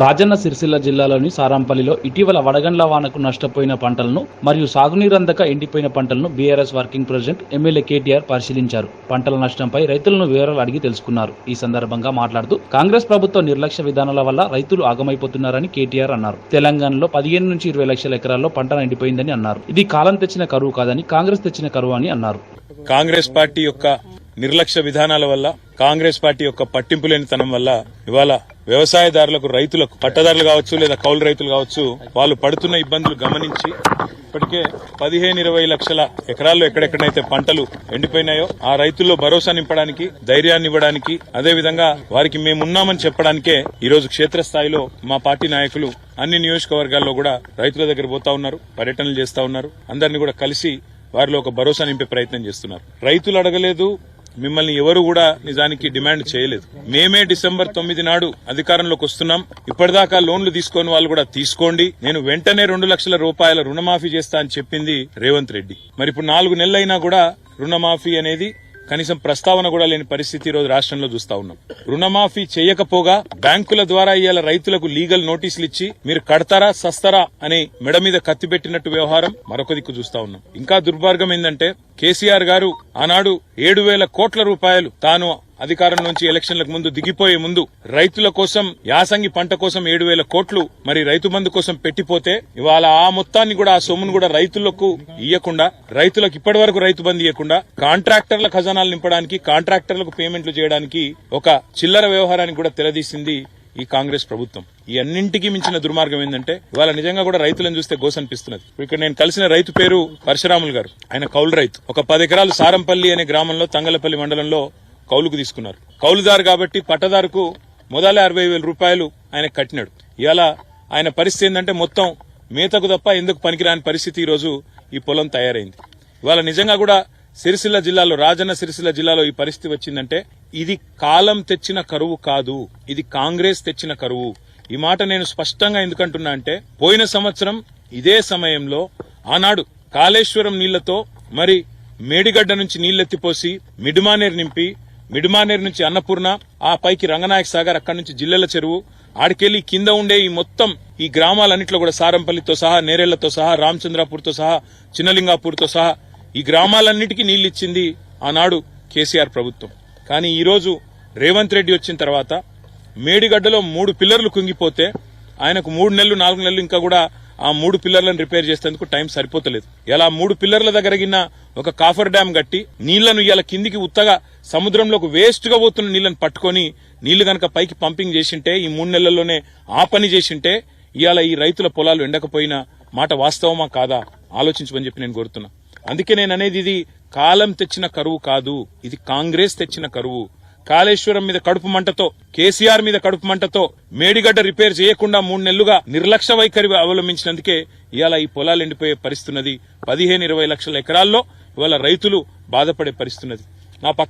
రాజన్న సిరిసిల్ల జిల్లాలోని సారాంపల్లిలో ఇటీవల వడగండ్ల వానకు నష్టపోయిన పంటలను మరియు సాగునీరందక ఎండిపోయిన పంటలను BRS working president MLA KTR పరిశీలించారు. పంటల నష్టంపై రైతులను వివరాలు అడిగి తెలుసుకున్నారు. ఈ సందర్భంగా మాట్లాడుతూ కాంగ్రెస్ ప్రభుత్వ నిర్లక్ష్య విధానాల వల్ల రైతులు ఆగమైపోతున్నారని కేటీఆర్ అన్నారు. తెలంగాణలో పదిహేను నుంచి ఇరవై లక్షల ఎకరాల్లో పంట ఎండిపోయిందని అన్నారు. ఇది కాలం తెచ్చిన కరువు కాదని కాంగ్రెస్ తెచ్చిన కరువు అని అన్నారు. కాంగ్రెస్ పార్టీ యొక్క నిర్లక్ష్య విధానాల వల్ల కాంగ్రెస్ పార్టీ యొక్క పట్టింపు లేనితనం వల్ల ఇవాళ వ్యవసాయదారులకు రైతులకు పట్టదారులు కావచ్చు లేదా కౌలు రైతులు కావచ్చు వాళ్ళు పడుతున్న ఇబ్బందులు గమనించి ఇప్పటికే పదిహేను ఇరవై లక్షల ఎకరాల్లో ఎక్కడెక్కడైతే పంటలు ఎండిపోయినాయో ఆ రైతుల్లో భరోసా నింపడానికి ధైర్యాన్ని ఇవ్వడానికి అదే విధంగా వారికి మేమున్నామని చెప్పడానికే ఈరోజు క్షేత్రస్థాయిలో మా పార్టీ నాయకులు అన్ని నియోజకవర్గాల్లో కూడా రైతుల దగ్గర పోతా ఉన్నారు పర్యటనలు చేస్తా ఉన్నారు. అందరినీ కూడా కలిసి వారిలో ఒక భరోసా నింపే ప్రయత్నం చేస్తున్నారు. రైతులు అడగలేదు మిమ్మల్ని ఎవరు కూడా నిజానికి డిమాండ్ చేయలేదు. మేమే డిసెంబర్ తొమ్మిది నాడు అధికారంలోకి వస్తున్నాం. ఇప్పటిదాకా లోన్లు తీసుకొని వాళ్ళు కూడా తీసుకోండి. నేను వెంటనే రెండు లక్షల రూపాయల రుణమాఫీ చేస్తా అని చెప్పింది రేవంత్ రెడ్డి. మరి ఇప్పుడు నాలుగు నెలలైనా కూడా రుణమాఫీ అనేది కనీసం ప్రస్తావన కూడా లేని పరిస్థితి ఈరోజు రోజు రాష్ట్రంలో చూస్తా ఉన్నాం. రుణమాఫీ చేయకపోగా బ్యాంకుల ద్వారా ఇవాళ రైతులకు లీగల్ నోటీసులు ఇచ్చి మీరు కడతారా సస్తారా అని మెడ మీద కత్తి పెట్టినట్టు వ్యవహారం మరొక దిక్కు చూస్తా ఉన్నాం. ఇంకా దుర్మార్గం ఏంటంటే కేసీఆర్ గారు ఆనాడు ఏడు వేల కోట్ల రూపాయలు తాను అధికారం నుంచి ఎలక్షన్లకు ముందు దిగిపోయే ముందు రైతుల కోసం యాసంగి పంట కోసం ఏడు వేల కోట్లు మరి రైతు బంధు కోసం పెట్టిపోతే ఇవాళ ఆ మొత్తాన్ని కూడా ఆ సొమ్మును కూడా రైతులకు ఇవ్వకుండా రైతులకు ఇప్పటి వరకు రైతు బంధు ఇవ్వకుండా కాంట్రాక్టర్ల ఖజానాలు నింపడానికి కాంట్రాక్టర్లకు పేమెంట్లు చేయడానికి ఒక చిల్లర వ్యవహారానికి కూడా తెరదీసింది ఈ కాంగ్రెస్ ప్రభుత్వం. ఈ అన్నింటికి మించిన దుర్మార్గం ఏంటంటే ఇవాళ నిజంగా కూడా రైతులను చూస్తే గోస అనిపిస్తున్నది ఇక్కడ నేను కలిసిన రైతు పేరు పరశురాములు గారు. ఆయన కౌలు రైతు. ఒక పది ఎకరాలు సారంపల్లి అనే గ్రామంలో తంగలపల్లి మండలంలో కౌలుకు తీసుకున్నారు. కౌలుదారు కాబట్టి పట్టదారుకు మొదలే అరవై వేల రూపాయలు ఆయన కట్టినాడు. ఇలా ఆయన పరిస్థితి ఏంటంటే మొత్తం మేతకు తప్ప ఎందుకు పనికిరాని పరిస్థితి ఈ రోజు ఈ పొలం తయారైంది. ఇవాళ నిజంగా కూడా సిరిసిల్ల జిల్లాలో రాజన్న సిరిసిల్ల జిల్లాలో ఈ పరిస్థితి వచ్చిందంటే ఇది కాలం తెచ్చిన కరువు కాదు. ఇది కాంగ్రెస్ తెచ్చిన కరువు. ఈ మాట నేను స్పష్టంగా ఎందుకంటున్నా అంటే పోయిన సంవత్సరం ఇదే సమయంలో ఆనాడు కాళేశ్వరం నీళ్ళతో మరి మేడిగడ్డ నుంచి నీళ్ళెత్తిపోసి మిడిమానేరు నింపి మిడిమానేరు నుంచి అన్నపూర్ణ ఆ పైకి రంగనాయక సాగర్ అక్కడి నుంచి జిల్లెల చెరువు ఆడికెళ్ళి కింద ఉండే ఈ మొత్తం ఈ గ్రామాలన్నింటిలో కూడా సారంపల్లితో సహా నేరేళ్ళతో సహా రామచంద్రాపూర్తో సహా చిన్నలింగాపూర్తో సహా ఈ గ్రామాలన్నిటికీ నీళ్ళిచ్చింది ఆనాడు కేసీఆర్ ప్రభుత్వం. కానీ ఈరోజు రేవంత్ రెడ్డి వచ్చిన తర్వాత మేడిగడ్డలో మూడు పిల్లర్లు కుంగిపోతే ఆయనకు మూడు నెలలు నాలుగు నెలలు ఇంకా కూడా ఆ మూడు పిల్లర్లను రిపేర్ చేసేందుకు టైం సరిపోతలేదు. ఇలా మూడు పిల్లర్ల దగ్గరగిన ఒక కాఫర్ డ్యామ్ కట్టి నీళ్ళను ఇవాళ కిందికి ఉత్తగా సముద్రంలోకి వేస్ట్గా పోతున్న నీళ్ళను పట్టుకొని నీళ్ళు గనక పైకి పంపింగ్ చేసింటే ఈ మూడు నెలల్లోనే ఆ పని చేసింటే ఇవాళ ఈ రైతుల పొలాలు ఎండకపోయిన మాట వాస్తవమా కాదా? ఆలోచించమని చెప్పి నేను కోరుతున్నా. అందుకే నేను అనేది ఇది కాలం తెచ్చిన కరువు కాదు. ఇది కాంగ్రెస్ తెచ్చిన కరువు. కాళేశ్వరం మీద కడుపు మంటతో కేసీఆర్ మీద కడుపు మంటతో మేడిగడ్డ రిపేర్ చేయకుండా మూడు నెలలుగా నిర్లక్ష్య వైఖరి అవలంబించినందుకే ఇవాళ ఈ పొలాలు ఎండిపోయే పరిస్థితున్నది. పదిహేను ఇరవై లక్షల ఎకరాల్లో ఇవాళ రైతులు బాధపడే పరిస్థితున్నది నా పక్క